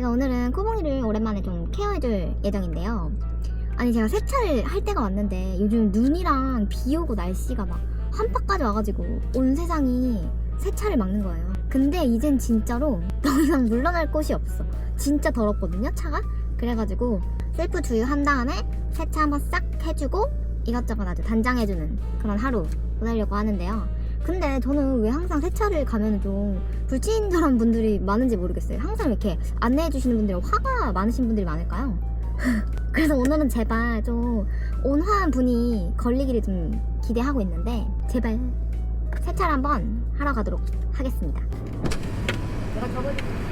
제가 오늘은 코봉이를 오랜만에 좀 케어해줄 예정인데요. 아니 제가 세차를 할 때가 왔는데 요즘 눈이랑 비 오고 날씨가 막 한파까지 와가지고 온 세상이 세차를 막는 거예요. 근데 이젠 진짜로 더 이상 물러날 곳이 없어. 진짜 더럽거든요 차가. 그래가지고 셀프 주유한 다음에 세차 한번 싹 해주고 이것저것 아주 단장해주는 그런 하루 보내려고 하는데요. 근데 저는 왜 항상 세차를 가면 좀 불친절한 분들이 많은지 모르겠어요. 항상 이렇게 안내해주시는 분들이 화가 많으신 분들이 많을까요? 그래서 오늘은 제발 좀 온화한 분이 걸리기를 좀 기대하고 있는데 제발 세차를 한번 하러 가도록 하겠습니다. 내가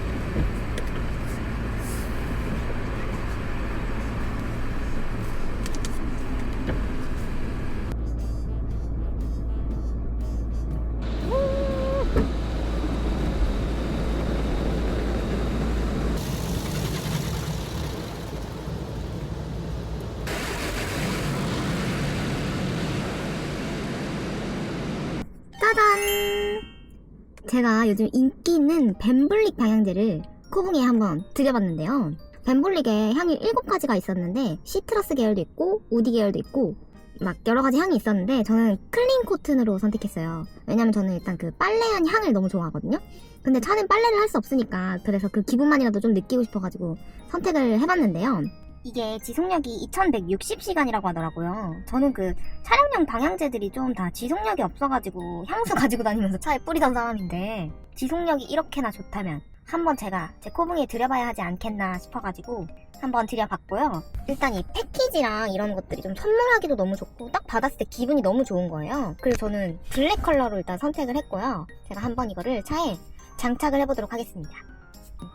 제가 요즘 인기 있는 벤블릭 방향제를 코봉이에 한번 들여봤는데요. 벤블릭에 향이 7가지가 있었는데 시트러스 계열도 있고 우디 계열도 있고 막 여러 가지 향이 있었는데 저는 클린 코튼으로 선택했어요. 왜냐면 저는 일단 그 빨래한 향을 너무 좋아하거든요. 근데 차는 빨래를 할 수 없으니까 그래서 그 기분만이라도 좀 느끼고 싶어가지고 선택을 해봤는데요. 이게 지속력이 2160시간이라고 하더라고요. 저는 그 촬영용 방향제들이 좀 다 지속력이 없어가지고 향수 가지고 다니면서 차에 뿌리던 사람인데 지속력이 이렇게나 좋다면 한번 제가 제 코봉에 들여봐야 하지 않겠나 싶어가지고 한번 들여봤고요. 일단 이 패키지랑 이런 것들이 좀 선물하기도 너무 좋고 딱 받았을 때 기분이 너무 좋은 거예요. 그래서 저는 블랙 컬러로 일단 선택을 했고요. 제가 한번 이거를 차에 장착을 해보도록 하겠습니다.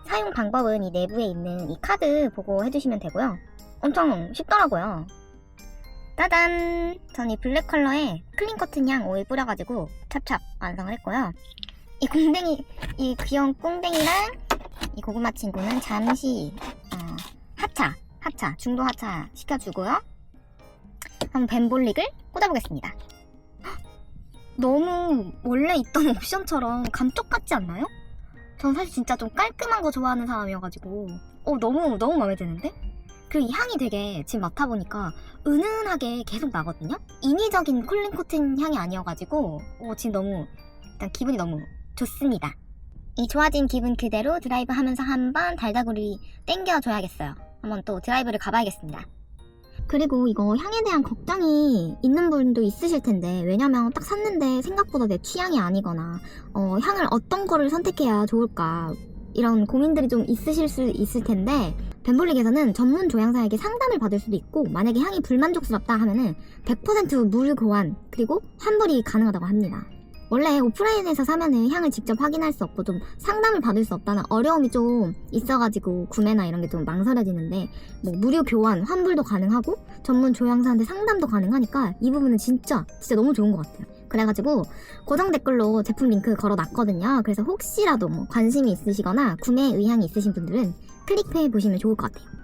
사용 방법은 이 내부에 있는 이 카드 보고 해주시면 되고요. 엄청 쉽더라고요. 따단! 전 이 블랙 컬러에 클린 커튼 향 오일 뿌려가지고 찹찹 완성을 했고요. 이 궁뎅이, 이 귀여운 꿍댕이랑 이 고구마 친구는 잠시 어, 하차, 하차, 중도 하차 시켜주고요. 한번 벤볼릭을 꽂아보겠습니다. 헉! 너무 원래 있던 옵션처럼 감쪽 같지 않나요? 전 사실 진짜 좀 깔끔한 거 좋아하는 사람이어가지고 어 너무 너무 마음에 드는데? 그리고 이 향이 되게 지금 맡아보니까 은은하게 계속 나거든요? 인위적인 콜린 코튼 향이 아니어가지고 어, 지금 너무 일단 기분이 너무 좋습니다. 이 좋아진 기분 그대로 드라이브 하면서 한번 달다구리 땡겨줘야겠어요. 한번 또 드라이브를 가봐야겠습니다. 그리고 이거 향에 대한 걱정이 있는 분도 있으실 텐데 왜냐면 딱 샀는데 생각보다 내 취향이 아니거나 어, 향을 어떤 거를 선택해야 좋을까 이런 고민들이 좀 있으실 수 있을 텐데 벤볼릭에서는 전문 조향사에게 상담을 받을 수도 있고 만약에 향이 불만족스럽다 하면은 100% 무료 교환 그리고 환불이 가능하다고 합니다. 원래 오프라인에서 사면은 향을 직접 확인할 수 없고 좀 상담을 받을 수 없다는 어려움이 좀 있어가지고 구매나 이런 게 좀 망설여지는데 뭐 무료 교환, 환불도 가능하고 전문 조향사한테 상담도 가능하니까 이 부분은 진짜 진짜 너무 좋은 것 같아요. 그래가지고 고정 댓글로 제품 링크 걸어놨거든요. 그래서 혹시라도 뭐 관심이 있으시거나 구매 의향이 있으신 분들은 클릭해 보시면 좋을 것 같아요.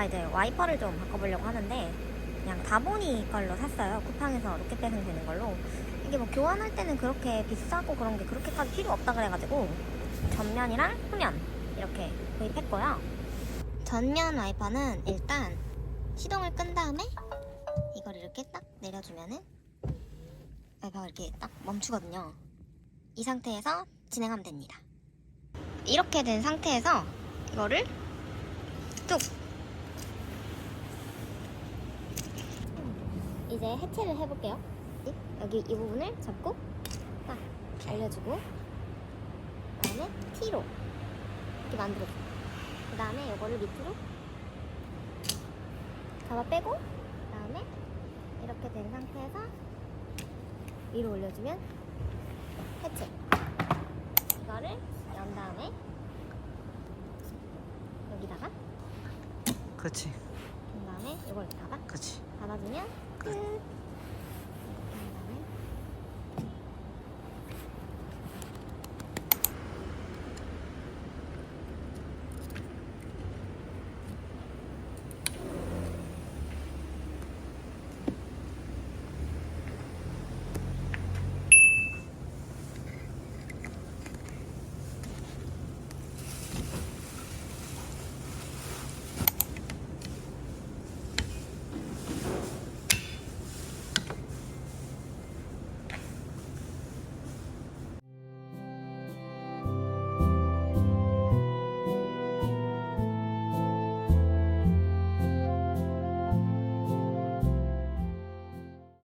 제가 이제 와이퍼를 좀 바꿔보려고 하는데 그냥 다보니 걸로 샀어요. 쿠팡에서 로켓 배송 되는 걸로. 이게 뭐 교환할 때는 그렇게 비싸고 그런 게 그렇게까지 필요 없다 그래가지고 전면이랑 후면 이렇게 구입했고요. 전면 와이퍼는 일단 시동을 끈 다음에 이걸 이렇게 딱 내려주면은 와이퍼가 이렇게 딱 멈추거든요. 이 상태에서 진행하면 됩니다. 이렇게 된 상태에서 이거를 뚝. 이제 해체를 해볼게요. 여기 이 부분을 잡고 딱 알려주고 그다음에 T로 이렇게 만들어줘. 그 다음에 이거를 밑으로 잡아 빼고 그 다음에 이렇게 된 상태에서 위로 올려주면 해체. 이거를 연 다음에 여기다가 그렇지 그 다음에 이걸 닫아 그렇지 닫아주면 嗯